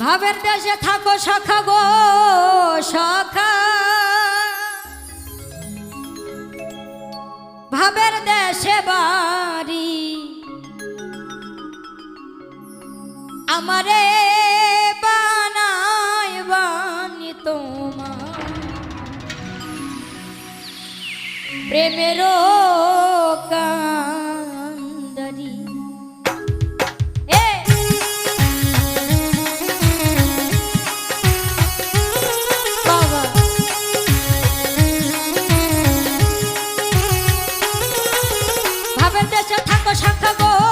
ভাবের দেশে থাকো সখা গো সখা ভাবের দেশে বাড়ি। আমারে বানায় বানি তোমার। প্রেমেরও ভাবের দেশে থাকো শাখা গো।